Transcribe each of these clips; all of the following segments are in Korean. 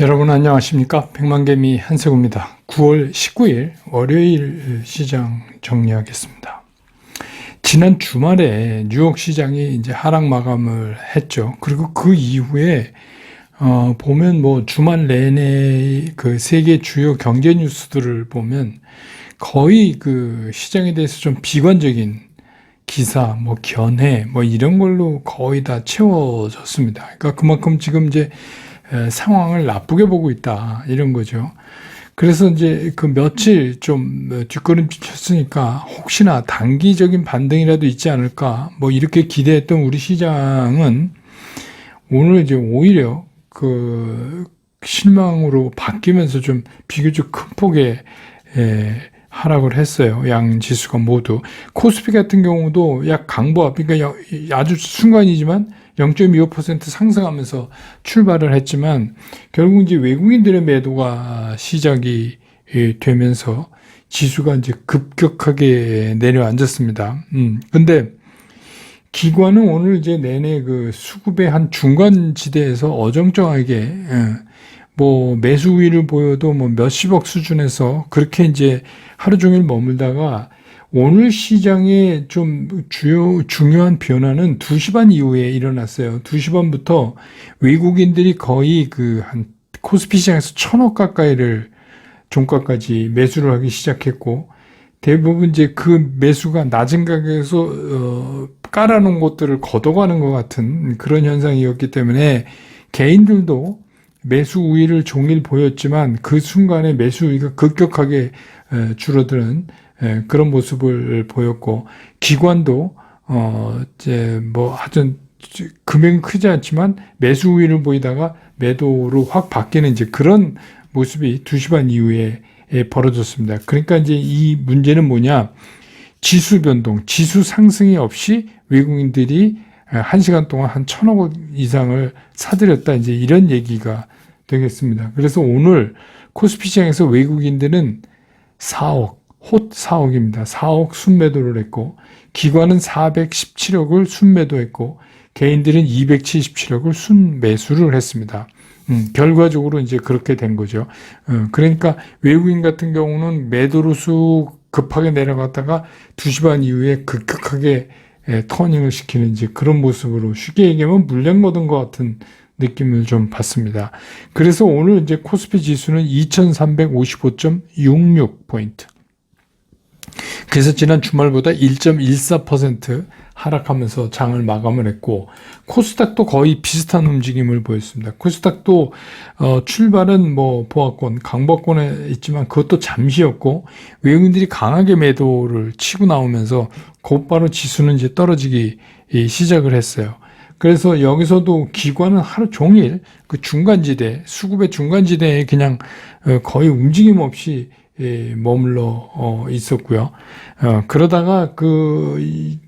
여러분 안녕하십니까? 백만개미 한세구입니다. 9월 19일 월요일 시장 정리하겠습니다. 지난 주말에 뉴욕 시장이 이제 하락 마감을 했죠. 그리고 그 이후에 어, 보면 뭐 주말 내내 그 세계 주요 경제 뉴스들을 보면 거의 그 시장에 대해서 좀 비관적인 기사, 뭐 견해, 뭐 이런 걸로 거의 다 채워졌습니다. 그러니까 그만큼 지금 이제 에, 상황을 나쁘게 보고 있다 이런 거죠. 그래서 이제 그 며칠 좀 어, 뒷걸음질 쳤으니까 혹시나 단기적인 반등이라도 있지 않을까 뭐 이렇게 기대했던 우리 시장은 오늘 이제 오히려 그 실망으로 바뀌면서 좀 비교적 큰 폭의 에, 하락을 했어요. 양 지수가 모두. 코스피 같은 경우도 약 강보합, 그러니까 여- 아주 순간이지만 0.25% 상승하면서 출발을 했지만 결국 이제 외국인들의 매도가 시작이 예, 되면서 지수가 이제 급격하게 내려앉았습니다. 음, 근데 기관은 오늘 이제 내내 그 수급의 한 중간 지대에서 어정쩡하게 예, 뭐 매수 우위를 보여도 뭐 몇십억 수준에서 그렇게 이제 하루 종일 머물다가 오늘 시장의 좀 주요 중요한 변화는 2시 반 이후에 일어났어요. 2시 반부터 외국인들이 거의 그 한 코스피 시장에서 천억 가까이를 종가까지 매수를 하기 시작했고 대부분 이제 그 매수가 낮은 가격에서 어, 깔아놓은 것들을 걷어가는 것 같은 그런 현상이었기 때문에 개인들도 매수 우위를 종일 보였지만 그 순간에 매수 우위가 급격하게 에, 줄어드는 에, 그런 모습을 보였고 기관도 어 이제 뭐 하여튼 금액은 크지 않지만 매수 우위를 보이다가 매도로 확 바뀌는 이제 그런 모습이 2시 반 이후에 에, 벌어졌습니다. 그러니까 이제 이 문제는 뭐냐? 지수 변동, 지수 상승이 없이 외국인들이 한 시간 동안 한 천억 원 이상을 사들였다. 이제 이런 얘기가 되겠습니다. 그래서 오늘 코스피 시장에서 외국인들은 4억, 홑 4억입니다. 4억 순매도를 했고, 기관은 417억을 순매도했고, 개인들은 277억을 순매수를 했습니다. 음, 결과적으로 이제 그렇게 된 거죠. 어, 그러니까 외국인 같은 경우는 매도로 쑥 급하게 내려갔다가 2시 반 이후에 급격하게 에, 터닝을 시키는 이제 그런 모습으로 쉽게 얘기하면 물량 거둔 것 같은 느낌을 좀 받습니다. 그래서 오늘 이제 코스피 지수는 2355.66포인트. 그래서 지난 주말보다 1.14% 하락하면서 장을 마감을 했고 코스닥도 거의 비슷한 움직임을 보였습니다. 코스닥도 어, 출발은 뭐 보합권, 강보권에 있지만 그것도 잠시였고 외국인들이 강하게 매도를 치고 나오면서 곧바로 지수는 이제 떨어지기 이, 시작을 했어요. 그래서 여기서도 기관은 하루 종일 그 중간지대, 수급의 중간지대에 그냥 어, 거의 움직임 없이 예, 머물러 어, 있었고요. 어, 그러다가 그 이,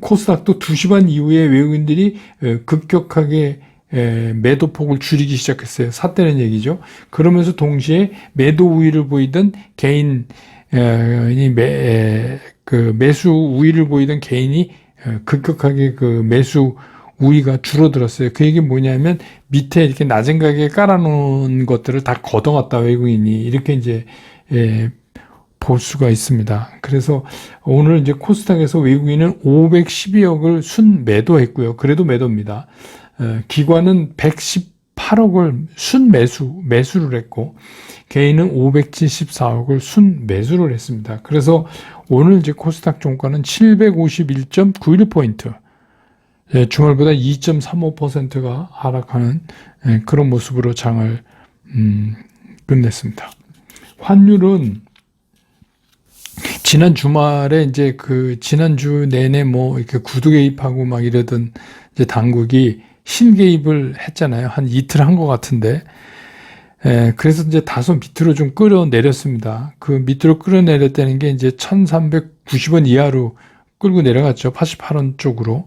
코스닥도 2시 반 이후에 외국인들이 어, 급격하게 에, 매도폭을 줄이기 시작했어요. 샀다는 얘기죠. 그러면서 동시에 매도 우위를 보이던 개인 에, 이 매, 에, 그 매수 우위를 보이던 개인이 에, 급격하게 그 매수 우위가 줄어들었어요. 그 얘기 뭐냐면 밑에 이렇게 낮은 가격에 깔아놓은 것들을 다 걷어갔다 외국인이 이렇게 이제 예, 볼 수가 있습니다. 그래서 오늘 이제 코스닥에서 외국인은 512억을 순 매도했고요. 그래도 매도입니다. 어, 기관은 118억을 순 매수 매수를 했고 개인은 574억을 순 매수를 했습니다. 그래서 오늘 이제 코스닥 종가는 751.91포인트 예, 주말보다 2.35%가 하락하는 예, 그런 모습으로 장을 음, 끝냈습니다. 환율은 지난 주말에 이제 그 지난주 내내 뭐 이렇게 구두 개입하고 막 이러던 이제 당국이 신개입을 했잖아요. 한 이틀 한 것 같은데. 에, 그래서 이제 다소 밑으로 좀 끌어내렸습니다. 그 밑으로 끌어내렸다는 게 이제 1390원 이하로 끌고 내려갔죠. 88원 쪽으로.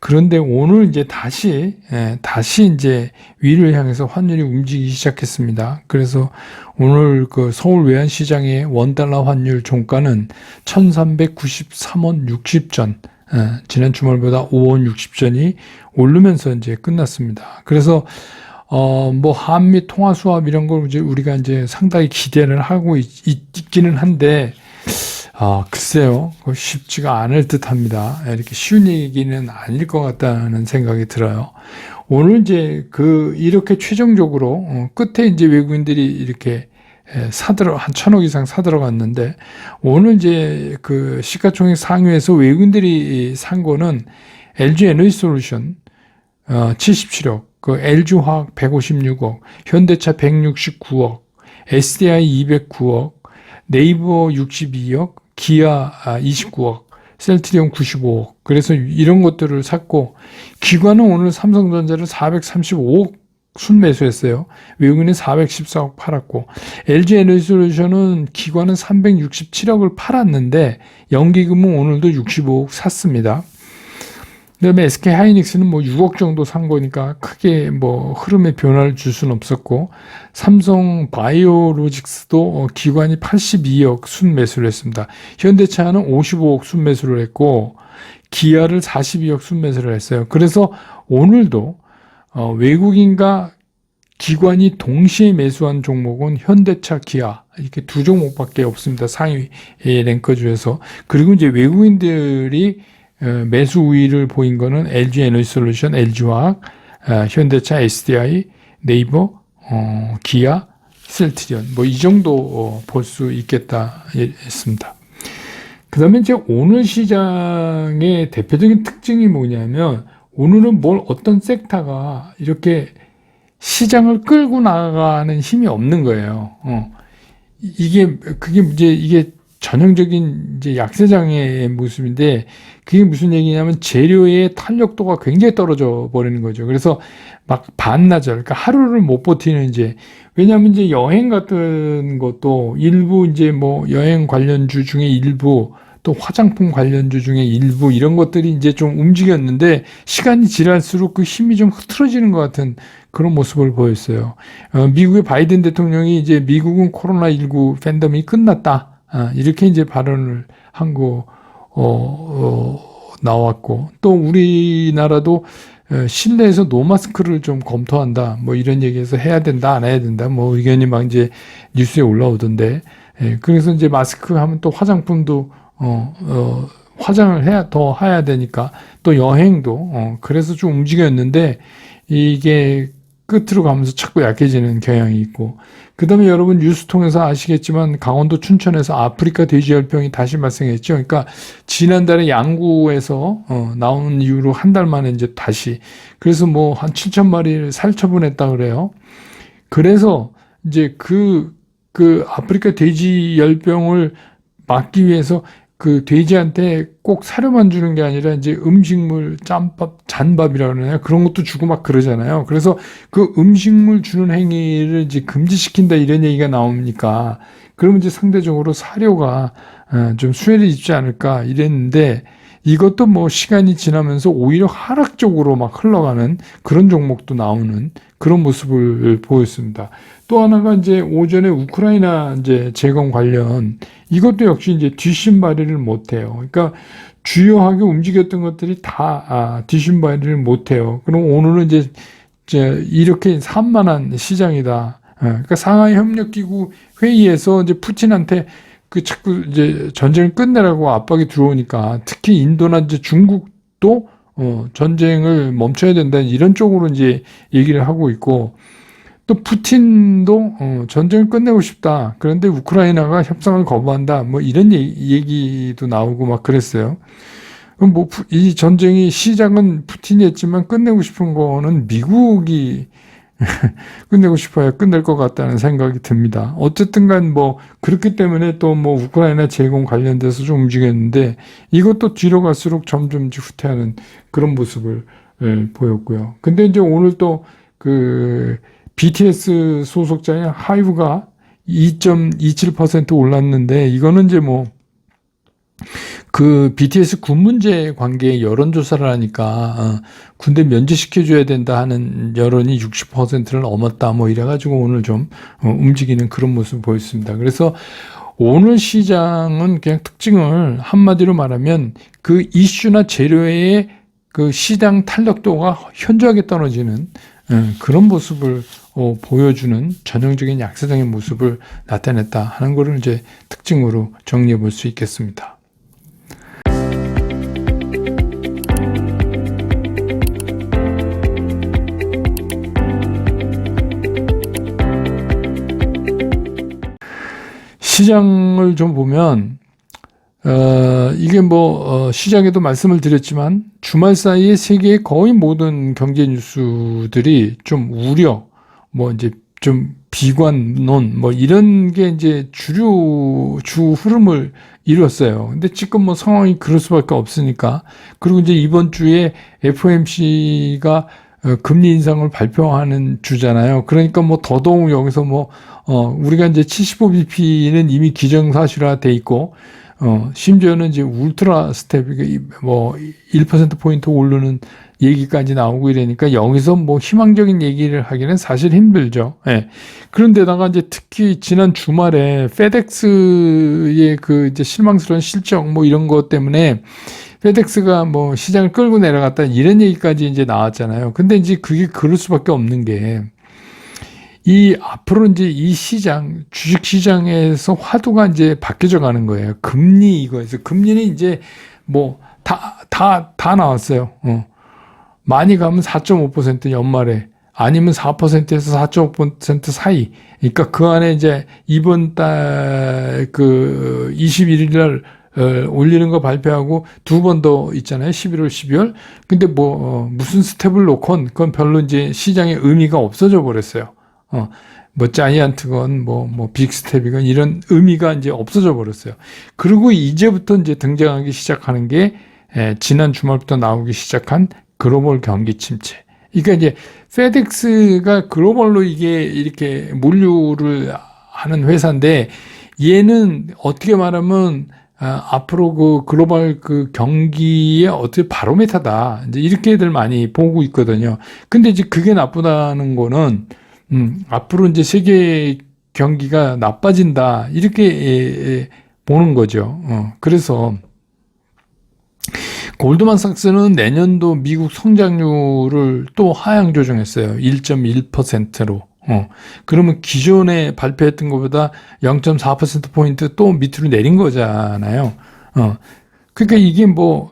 그런데 오늘 이제 다시, 예, 다시 이제 위를 향해서 환율이 움직이기 시작했습니다. 그래서 오늘 그 서울 외환시장의 원달러 환율 종가는 1393원 60전, 예, 지난 주말보다 5원 60전이 오르면서 이제 끝났습니다. 그래서 어, 뭐, 한미 통화 수합 이런 걸 이제 우리가 이제 상당히 기대를 하고 있, 있기는 한데, 아, 글쎄요. 쉽지가 않을 듯 합니다. 이렇게 쉬운 얘기는 아닐 것 같다는 생각이 들어요. 오늘 이제 그, 이렇게 최종적으로, 어, 끝에 이제 외국인들이 이렇게 에, 사들어, 한 천억 이상 사들어갔는데, 오늘 이제 그 시가총액 상위에서 외국인들이 산 거는 LG 에너지 솔루션, 어, 77억, 그 LG화학 156억, 현대차 169억, SDI 209억, 네이버 62억, 기아 29억, 셀트리온 95억. 그래서 이런 것들을 샀고, 기관은 오늘 삼성전자를 435억 순매수했어요. 외국인은 414억 팔았고, LG 에너지솔루션은 기관은 367억을 팔았는데, 연기금은 오늘도 65억 샀습니다. 그다음에 SK 하이닉스는 뭐 6억 정도 산 거니까 크게 뭐 흐름에 변화를 줄 수는 없었고 삼성 바이오로직스도 어, 기관이 82억 순 매수를 했습니다. 현대차는 55억 순 매수를 했고 기아를 42억 순 매수를 했어요. 그래서 오늘도 어, 외국인과 기관이 동시에 매수한 종목은 현대차, 기아 이렇게 두 종목밖에 없습니다. 상위 랭커주에서 그리고 이제 외국인들이 어, 매수 우위를 보인 거는 LG 에너지 솔루션, LG화학, 어, 현대차, SDI, 네이버, 어, 기아, 셀트리온 뭐 이 정도 볼 수 있겠다 했습니다. 그 다음에 이제 오늘 시장의 대표적인 특징이 뭐냐면 오늘은 뭘 어떤 섹터가 이렇게 시장을 끌고 나가는 힘이 없는 거예요. 어. 이게 그게 이제 이게 전형적인 이제 약세장의 모습인데 그게 무슨 얘기냐면 재료의 탄력도가 굉장히 떨어져 버리는 거죠. 그래서 막 반나절, 그러니까 하루를 못 버티는 이제 왜냐하면 이제 여행 같은 것도 일부 이제 뭐 여행 관련주 중에 일부 또 화장품 관련주 중에 일부 이런 것들이 이제 좀 움직였는데 시간이 지날수록 그 힘이 좀 흐트러지는 것 같은 그런 모습을 보였어요. 어, 미국의 바이든 대통령이 이제 미국은 코로나19 팬덤이 끝났다. 아, 이렇게 이제 발언을 한 거, 어, 어, 나왔고, 또 우리나라도 어, 실내에서 노마스크를 좀 검토한다. 뭐 이런 얘기해서 해야 된다, 안 해야 된다. 뭐 의견이 막 이제 뉴스에 올라오던데. 예, 그래서 이제 마스크 하면 또 화장품도, 어, 어, 화장을 해야, 더 해야 되니까 또 여행도, 어, 그래서 좀 움직였는데 이게 끝으로 가면서 자꾸 약해지는 경향이 있고 그 다음에 여러분 뉴스 통해서 아시겠지만 강원도 춘천에서 아프리카 돼지열병이 다시 발생했죠. 그러니까 지난달에 양구에서 어, 나온 이후로 한 달 만에 이제 다시 그래서 뭐 한 7천 마리를 살처분했다 그래요. 그래서 이제 그, 그 아프리카 돼지열병을 막기 위해서 그 돼지한테 꼭 사료만 주는 게 아니라 이제 음식물, 짬밥, 잔밥이라 그러나요? 그런 것도 주고 막 그러잖아요. 그래서 그 음식물 주는 행위를 이제 금지시킨다 이런 얘기가 나오니까 그러면 이제 상대적으로 사료가 어, 좀 수혜를 입지 않을까 이랬는데 이것도 뭐 시간이 지나면서 오히려 하락 쪽으로 막 흘러가는 그런 종목도 나오는 그런 모습을 보였습니다. 또 하나가 이제 오전에 우크라이나 이제 재건 관련 이것도 역시 이제 뒷심발이를 못해요. 그러니까 주요하게 움직였던 것들이 다 아, 뒷심발이를 못해요. 그럼 오늘은 이제, 이제 이렇게 산만한 시장이다. 어, 그러니까 상하이 협력기구 회의에서 이제 푸틴한테 그 자꾸 이제 전쟁을 끝내라고 압박이 들어오니까 특히 인도나 이제 중국도 어, 전쟁을 멈춰야 된다 이런 쪽으로 이제 얘기를 하고 있고 또 푸틴도 어, 전쟁을 끝내고 싶다. 그런데 우크라이나가 협상을 거부한다. 뭐 이런 얘기, 도 나오고 막 그랬어요. 뭐 이 전쟁이 시작은 푸틴이 했지만 끝내고 싶은 거는 미국이 끝내고 싶어야 끝낼 것 같다는 생각이 듭니다. 어쨌든 간 뭐 그렇기 때문에 또 뭐 우크라이나 제공 관련돼서 좀 움직였는데 이것도 뒤로 갈수록 점점 후퇴하는 그런 모습을 예, 보였고요. 근데 이제 오늘 또그 BTS 소속자인 하이브가 2.27% 올랐는데 이거는 이제 뭐 그 BTS 군 문제 관계에 여론조사를 하니까 어, 군대 면제시켜줘야 된다 하는 여론이 60%를 넘었다 뭐 이래가지고 오늘 좀 어, 움직이는 그런 모습을 보였습니다. 그래서 오늘 시장은 그냥 특징을 한마디로 말하면 그 이슈나 재료의 그 시장 탄력도가 현저하게 떨어지는 어, 그런 모습을 어, 보여주는 전형적인 약세장의 모습을 나타냈다 하는 것을 이제 특징으로 정리해 볼 수 있겠습니다. 시장을 좀 보면 어, 이게 뭐 어, 시장에도 말씀을 드렸지만 주말 사이에 세계의 거의 모든 경제 뉴스들이 좀 우려, 뭐 이제 좀 비관론 뭐 이런 게 이제 주류 주 흐름을 이뤘어요. 근데 지금 뭐 상황이 그럴 수밖에 없으니까 그리고 이제 이번 주에 FOMC가 어, 금리 인상을 발표하는 주잖아요. 그러니까 뭐 더더욱 여기서 뭐, 어, 우리가 이제 75bp는 이미 기정사실화 돼 있고, 어, 심지어는 이제 울트라 스텝이 뭐 1%포인트 오르는 얘기까지 나오고 이러니까 여기서 뭐 희망적인 얘기를 하기는 사실 힘들죠. 예. 그런데다가 이제 특히 지난 주말에 페덱스의 그 이제 실망스러운 실적 뭐 이런 것 때문에 페덱스가 뭐 시장을 끌고 내려갔다 이런 얘기까지 이제 나왔잖아요. 근데 이제 그게 그럴 수밖에 없는 게 이 앞으로 이제 이 시장 주식 시장에서 화두가 이제 바뀌어져 가는 거예요. 금리 이거에서 금리는 이제 뭐 다 다다 나왔어요. 어. 많이 가면 4.5% 연말에 아니면 4%에서 4.5% 사이. 그러니까 그 안에 이제 이번 달 그 21일 날 어, 올리는 거 발표하고 두 번 더 있잖아요. 11월, 12월. 근데 뭐 어, 무슨 스텝을 놓건 그건 별로 이제 시장의 의미가 없어져 버렸어요. 어, 뭐 자이언트건 뭐 뭐 빅스텝이건 이런 의미가 이제 없어져 버렸어요. 그리고 이제부터 이제 등장하기 시작하는 게 에, 지난 주말부터 나오기 시작한 글로벌 경기 침체. 그러니까 이제 페덱스가 글로벌로 이게 이렇게 물류를 하는 회사인데 얘는 어떻게 말하면 아, 앞으로 그 글로벌 그 경기의 어떻게 바로메타다. 이제 이렇게들 많이 보고 있거든요. 근데 이제 그게 나쁘다는 거는 음, 앞으로 이제 세계 경기가 나빠진다. 이렇게 에, 에, 보는 거죠. 어, 그래서 골드만삭스는 내년도 미국 성장률을 또 하향 조정했어요. 1.1%로. 어, 그러면 기존에 발표했던 것보다 0.4%포인트 또 밑으로 내린 거잖아요. 어, 그러니까 이게 뭐,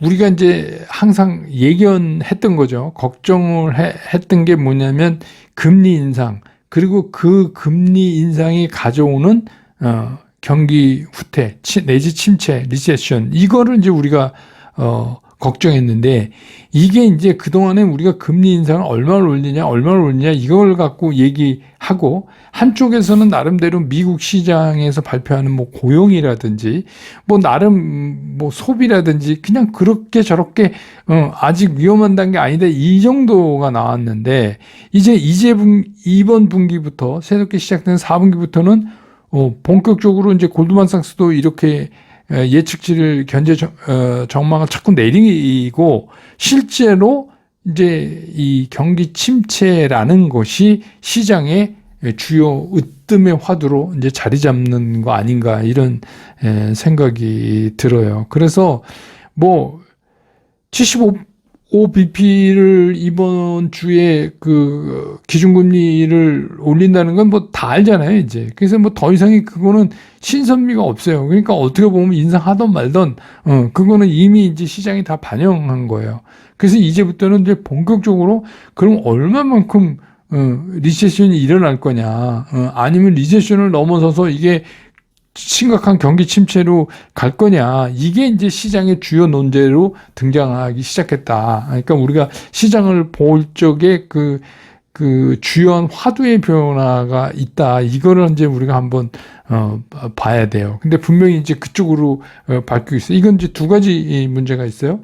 우리가 이제 항상 예견했던 거죠. 걱정을 해, 했던 게 뭐냐면 금리 인상, 그리고 그 금리 인상이 가져오는, 어, 경기 후퇴, 내지 침체, 리세션, 이거를 이제 우리가, 어, 걱정했는데 이게 이제 그동안에 우리가 금리 인상을 얼마를 올리냐 얼마를 올리냐 이걸 갖고 얘기하고 한쪽에서는 나름대로 미국 시장에서 발표하는 뭐 고용이라든지 뭐 나름 뭐 소비라든지 그냥 그렇게 저렇게 어 아직 위험한 단계 아니다 이 정도가 나왔는데 이제 이제 분 이번 분기부터 새롭게 시작된 4분기부터는 어 본격적으로 이제 골드만삭스도 이렇게 예측치를 견제 어, 전망을 자꾸 내리고 실제로 이제 이 경기 침체라는 것이 시장의 주요 으뜸의 화두로 이제 자리 잡는 거 아닌가 이런 생각이 들어요. 그래서 뭐 75, 5bp를 이번 주에 그 기준금리를 올린다는 건 뭐 다 알잖아요, 이제. 그래서 뭐 더 이상의 그거는 신선미가 없어요. 그러니까 어떻게 보면 인상하던 말던, 어, 그거는 이미 이제 시장이 다 반영한 거예요. 그래서 이제부터는 이제 본격적으로 그럼 얼마만큼 어, 리세션이 일어날 거냐, 어, 아니면 리세션을 넘어서서 이게 심각한 경기 침체로 갈 거냐 이게 이제 시장의 주요 논제로 등장하기 시작했다. 그러니까 우리가 시장을 볼 적에 그, 그 주요한 화두의 변화가 있다. 이거를 이제 우리가 한번 어, 봐야 돼요. 근데 분명히 이제 그쪽으로 어, 바뀌고 있어요. 이건 이제 두 가지 문제가 있어요.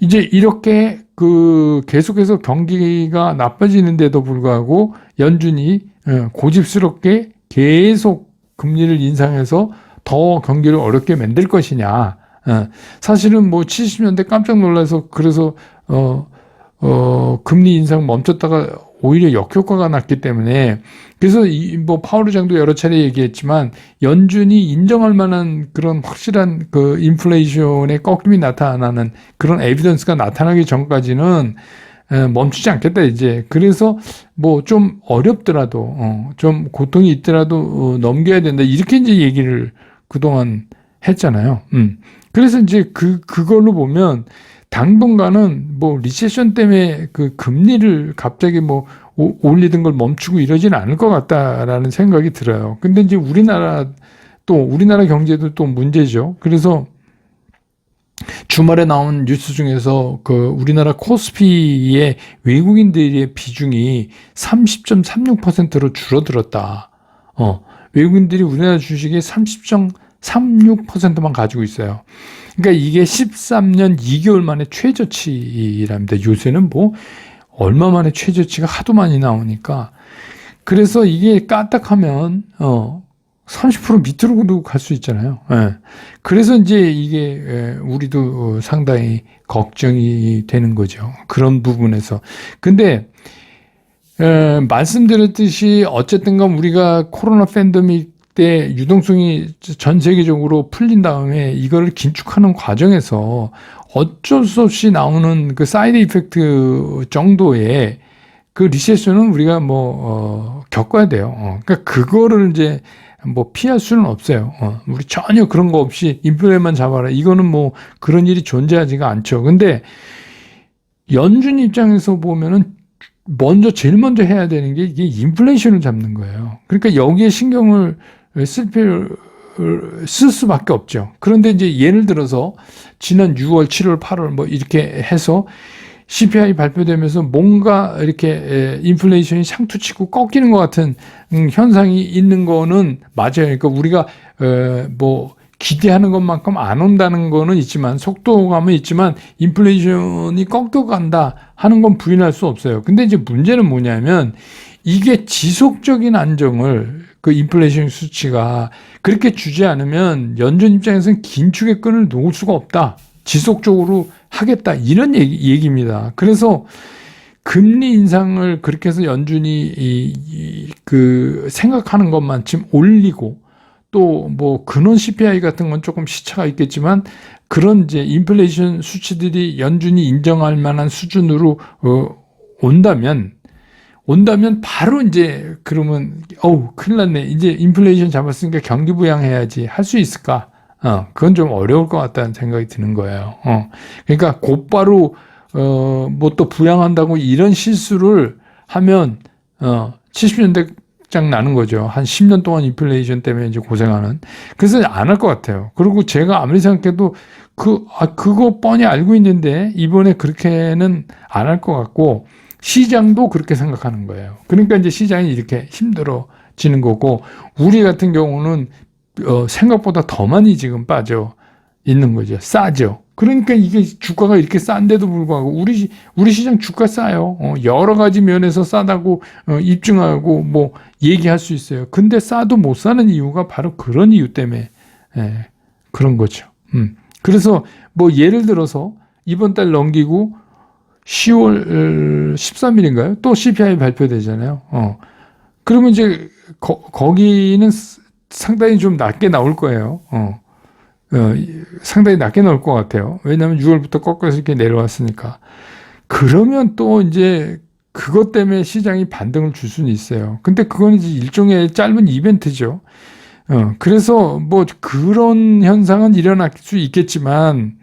이제 이렇게 그 계속해서 경기가 나빠지는데도 불구하고 연준이 어, 고집스럽게 계속 금리를 인상해서 더 경기를 어렵게 만들 것이냐. 어, 사실은 뭐 70년대 깜짝 놀라서 그래서 어, 어, 금리 인상 멈췄다가 오히려 역효과가 났기 때문에 그래서 이, 뭐 파월 의장도 여러 차례 얘기했지만 연준이 인정할 만한 그런 확실한 그 인플레이션의 꺾임이 나타나는 그런 에비던스가 나타나기 전까지는 에, 멈추지 않겠다 이제 그래서 뭐 좀 어렵더라도 어, 좀 고통이 있더라도 어, 넘겨야 된다 이렇게 이제 얘기를 그동안 했잖아요. 음. 그래서 이제 그 그걸로 보면 당분간은 뭐 리세션 때문에 그 금리를 갑자기 뭐 오- 올리던 걸 멈추고 이러지는 않을 것 같다라는 생각이 들어요. 근데 이제 우리나라 또 우리나라 경제도 또 문제죠. 그래서 주말에 나온 뉴스 중에서 그 우리나라 코스피의 외국인들의 비중이 30.36%로 줄어들었다. 어, 외국인들이 우리나라 주식의 30.36%만 가지고 있어요. 그러니까 이게 13년 2개월 만에 최저치랍니다. 요새는 뭐 얼마 만에 최저치가 하도 많이 나오니까 그래서 이게 까딱하면 어 30% 밑으로도 갈 수 있잖아요. 예. 그래서 이제 이게 예, 우리도 어, 상당히 걱정이 되는 거죠. 그런 부분에서. 근데 에, 말씀드렸듯이 어쨌든간 우리가 코로나 팬데믹 때 유동성이 전 세계적으로 풀린 다음에 이거를 긴축하는 과정에서 어쩔 수 없이 나오는 그 사이드 이펙트 정도의 그 리세션은 우리가 뭐 어, 겪어야 돼요. 어, 그러니까 그거를 이제 뭐 피할 수는 없어요. 어, 우리 전혀 그런 거 없이 인플레만 잡아라. 이거는 뭐 그런 일이 존재하지가 않죠. 근데 연준 입장에서 보면은 먼저 제일 먼저 해야 되는 게 이게 인플레이션을 잡는 거예요. 그러니까 여기에 신경을 쓸 필요 쓸 수밖에 없죠. 그런데 이제 예를 들어서 지난 6월, 7월, 8월 뭐 이렇게 해서 CPI 발표되면서 뭔가 이렇게 에, 인플레이션이 상투치고 꺾이는 것 같은 음, 현상이 있는 거는 맞아요. 그러니까 우리가 에, 뭐 기대하는 것만큼 안 온다는 거는 있지만 속도감은 있지만 인플레이션이 꺾여간다 하는 건 부인할 수 없어요. 근데 이제 문제는 뭐냐면 이게 지속적인 안정을 그 인플레이션 수치가 그렇게 주지 않으면 연준 입장에서는 긴축의 끈을 놓을 수가 없다. 지속적으로 하겠다. 이런 얘기, 얘기 입니다. 그래서 금리 인상을 그렇게 해서 연준이 이, 이, 그 생각하는 것만 지금 올리고 또 뭐 근원 CPI 같은 건 조금 시차가 있겠지만 그런 이제 인플레이션 수치들이 연준이 인정할 만한 수준으로 어, 온다면 온다면 바로 이제 그러면 어우 큰일 났네 이제 인플레이션 잡았으니까 경기 부양해야지 할 수 있을까? 어 그건 좀 어려울 것 같다는 생각이 드는 거예요. 어 그러니까 곧바로 어 뭐 또 부양한다고 이런 실수를 하면 어 70년대 장 나는 거죠. 한 10년 동안 인플레이션 때문에 이제 고생하는. 그래서 안 할 것 같아요. 그리고 제가 아무리 생각해도 그, 아, 그거 뻔히 알고 있는데 이번에 그렇게는 안 할 것 같고 시장도 그렇게 생각하는 거예요. 그러니까 이제 시장이 이렇게 힘들어지는 거고 우리 같은 경우는 어, 생각보다 더 많이 지금 빠져 있는 거죠. 싸죠. 그러니까 이게 주가가 이렇게 싼데도 불구하고 우리 시- 우리 시장 주가 싸요. 어, 여러 가지 면에서 싸다고 어, 입증하고 뭐 얘기할 수 있어요. 근데 싸도 못 사는 이유가 바로 그런 이유 때문에 예, 그런 거죠. 음. 그래서 뭐 예를 들어서 이번 달 넘기고 10월 13일인가요? 또 CPI 발표되잖아요. 어. 그러면 이제 거, 거기는 상당히 좀 낮게 나올 거예요. 어. 어, 상당히 낮게 나올 것 같아요. 왜냐하면 6월부터 꺾여서 이렇게 내려왔으니까. 그러면 또 이제 그것 때문에 시장이 반등을 줄 수는 있어요. 근데 그건 이제 일종의 짧은 이벤트죠. 어, 그래서 뭐 그런 현상은 일어날 수 있겠지만,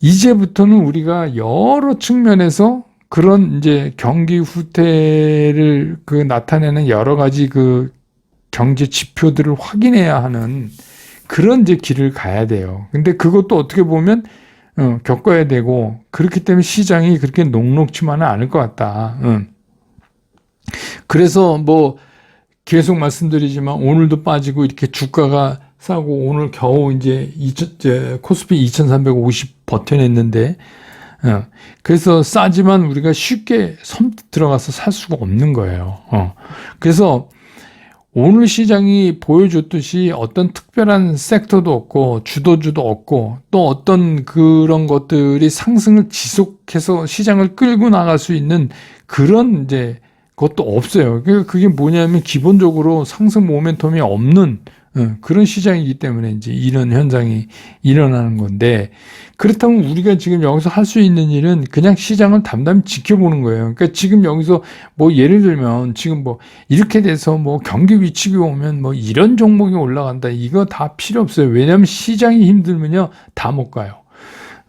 이제부터는 우리가 여러 측면에서 그런 이제 경기 후퇴를 그 나타내는 여러 가지 그 경제 지표들을 확인해야 하는 그런 이제 길을 가야 돼요. 근데 그것도 어떻게 보면 어, 겪어야 되고 그렇기 때문에 시장이 그렇게 녹록치만은 않을 것 같다. 응. 그래서 뭐 계속 말씀드리지만 오늘도 빠지고 이렇게 주가가 싸고 오늘 겨우 이제 2000, 이제 코스피 2350 버텨냈는데 어, 그래서 싸지만 우리가 쉽게 섬 들어가서 살 수가 없는 거예요. 어. 그래서 오늘 시장이 보여줬듯이 어떤 특별한 섹터도 없고 주도주도 없고 또 어떤 그런 것들이 상승을 지속해서 시장을 끌고 나갈 수 있는 그런 이제 것도 없어요. 그러니까 그게 뭐냐면 기본적으로 상승 모멘텀이 없는 어, 그런 시장이기 때문에 이제 이런 현상이 일어나는 건데 그렇다면 우리가 지금 여기서 할 수 있는 일은 그냥 시장을 담담히 지켜보는 거예요. 그러니까 지금 여기서 뭐 예를 들면 지금 뭐 이렇게 돼서 뭐 경기 위축이 오면 뭐 이런 종목이 올라간다 이거 다 필요 없어요. 왜냐하면 시장이 힘들면요 다 못 가요.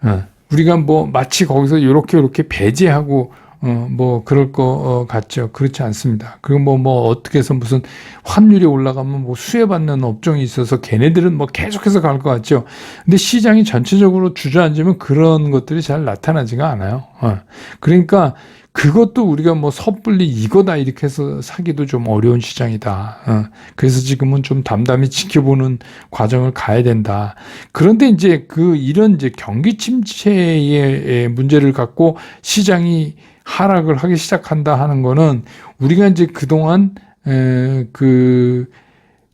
어, 우리가 뭐 마치 거기서 이렇게 이렇게 배제하고 어, 뭐 그럴 거 어, 같죠. 그렇지 않습니다. 그리고 뭐, 뭐 어떻게 해서 무슨 환율이 올라가면 뭐 수혜받는 업종이 있어서 걔네들은 뭐 계속해서 갈 것 같죠. 근데 시장이 전체적으로 주저앉으면 그런 것들이 잘 나타나지가 않아요. 어. 그러니까 그것도 우리가 뭐 섣불리 이거다 이렇게 해서 사기도 좀 어려운 시장이다. 어. 그래서 지금은 좀 담담히 지켜보는 과정을 가야 된다. 그런데 이제 그 이런 이제 경기 침체의 문제를 갖고 시장이 하락을 하기 시작한다 하는 거는 우리가 이제 그동안 에, 그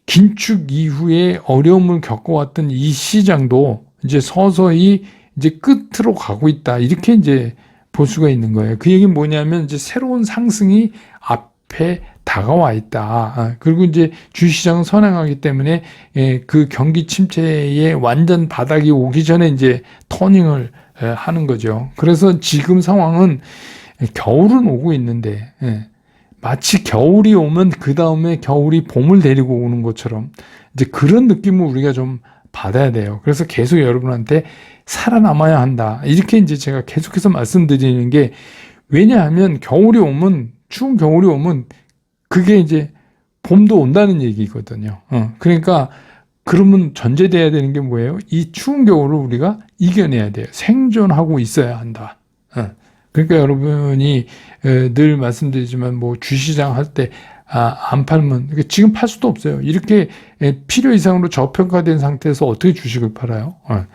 긴축 이후에 어려움을 겪어왔던 이 시장도 이제 서서히 이제 끝으로 가고 있다. 이렇게 이제 볼 수가 있는 거예요. 그 얘기는 뭐냐면 이제 새로운 상승이 앞에 다가와 있다. 아, 그리고 이제 주시장은 선행하기 때문에 예, 그 경기 침체의 완전 바닥이 오기 전에 이제 터닝을 예, 하는 거죠. 그래서 지금 상황은 겨울은 오고 있는데 예, 마치 겨울이 오면 그 다음에 겨울이 봄을 데리고 오는 것처럼 이제 그런 느낌을 우리가 좀 받아야 돼요. 그래서 계속 여러분한테 살아남아야 한다. 이렇게 이제 제가 계속해서 말씀드리는 게 왜냐하면 겨울이 오면 추운 겨울이 오면 그게 이제 봄도 온다는 얘기거든요. 어, 그러니까 그러면 전제돼야 되는 게 뭐예요? 이 추운 겨울을 우리가 이겨내야 돼요. 생존하고 있어야 한다. 어. 그러니까 여러분이 에, 늘 말씀드리지만 뭐 주시장 할때 아, 안 팔면 그러니까 지금 팔 수도 없어요. 이렇게 에, 필요 이상으로 저평가된 상태에서 어떻게 주식을 팔아요? 어.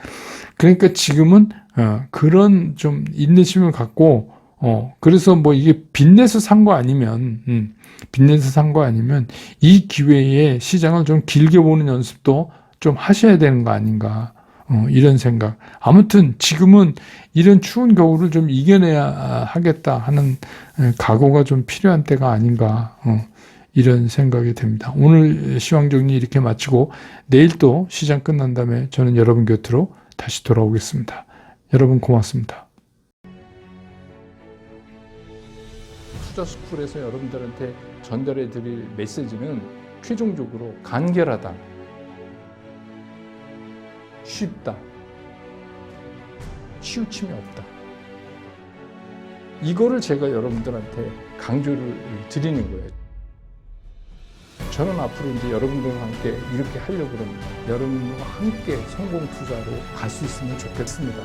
그러니까 지금은 어, 그런 좀 인내심을 갖고 어 그래서 뭐 이게 빚내서 산 거 아니면 음, 빚내서 산 거 아니면 이 기회에 시장을 좀 길게 보는 연습도 좀 하셔야 되는 거 아닌가 어, 이런 생각. 아무튼 지금은 이런 추운 겨울을 좀 이겨내야 하겠다 하는 에, 각오가 좀 필요한 때가 아닌가 어, 이런 생각이 됩니다. 오늘 시황 정리 이렇게 마치고 내일 또 시장 끝난 다음에 저는 여러분 곁으로 다시 돌아오겠습니다. 여러분 고맙습니다. 투자 스쿨에서 여러분들한테 전달해 드릴 메시지는 최종적으로 간결하다. 쉽다. 치우침이 없다. 이거를 제가 여러분들한테 강조를 드리는 거예요. 저는 앞으로 이제 여러분들과 함께 이렇게 하려고 합니다. 여러분과 함께 성공 투자로 갈 수 있으면 좋겠습니다.